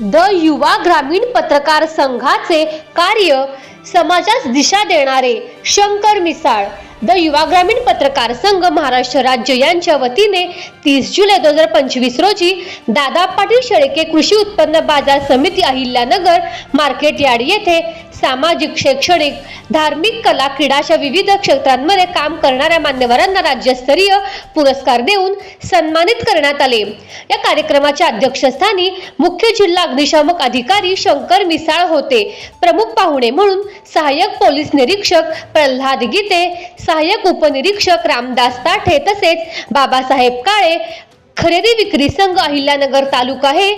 The युवा ग्रामीण पत्रकार संघाचे कार्य समाजास दिशा देणारे शंकर मिसाळ. द युवा ग्रामीण पत्रकार संघ महाराष्ट्र राज्य यांच्या वतीने तीस जुलै दोन हजार पंचवीस रोजी दादा पाटील शेळके कृषी उत्पन्न बाजार समिती अहिल्यानगर मार्केट यार्ड येथे सामाजिक शैक्षणिक धार्मिक कला क्रीडा अशा विविध क्षेत्रांमध्ये काम करणाऱ्या मान्यवरांना राज्यस्तरीय पुरस्कार देऊन सन्मानित करण्यात आले. या कार्यक्रमाच्या अध्यक्षस्थानी मुख्य जिल्हा अग्निशामक अधिकारी शंकर मिसाळ होते. प्रमुख पाहुणे म्हणून सहाय्यक पोलीस निरीक्षक प्रल्हाद गीते सहाय्यक उपनिरीक्षक रामदास ताठे तसेच बाबासाहेब काळे खरेदी विक्री संघ अहिल्यानगर तालुका हे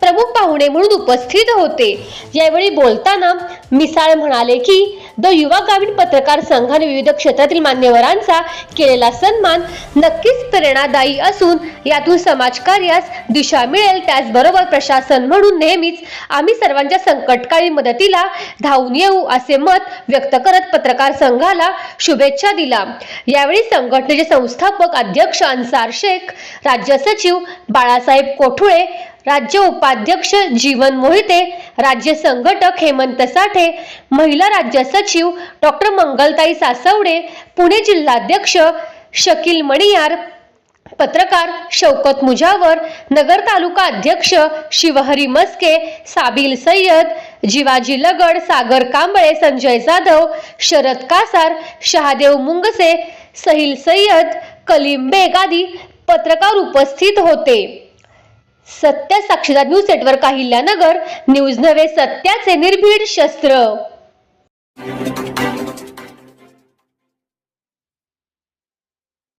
प्रमुख पाहुणे म्हणून उपस्थित होते. यावेळी बोलताना मिसाळ म्हणाले की द युवा ग्रामीण पत्रकार संघाने विविध क्षेत्रातील मान्यवरांचा केलेला सन्मान नक्कीच प्रेरणादायी असून यातून समाजकार्यास दिशा मिळेल त्याचबरोबर प्रशासन म्हणून नेहमीच आम्ही सर्वांच्या संकटकाळी मदतीला धावून येऊ असे मत व्यक्त करत पत्रकार संघाला शुभेच्छा दिला. यावेळी संघटनेचे संस्थापक अध्यक्ष अन्सार शेख राज्य सचिव बाळासाहेब कोठुळे राज्य उपाध्यक्ष जीवन मोहिते राज्य संघटक हेमंत साठे महिला राज्य सचिव डॉक्टर मंगलताई सासवडे पुणे जिल्हाध्यक्ष शकील मणियार पत्रकार शौकत मुजावर नगर तालुका अध्यक्ष शिवहरी मस्के साबिल सय्यद जिवाजी लगड सागर कांबळे संजय जाधव शरद कासार शहादेव मुंगसे सहिल सय्यद कलीम बेग आदी पत्रकार उपस्थित होते. सत्य साक्षीदार न्यूज नेटवर्क अहिल्यानगर न्यूज नव्हे सत्याचे निर्भीड शस्त्र.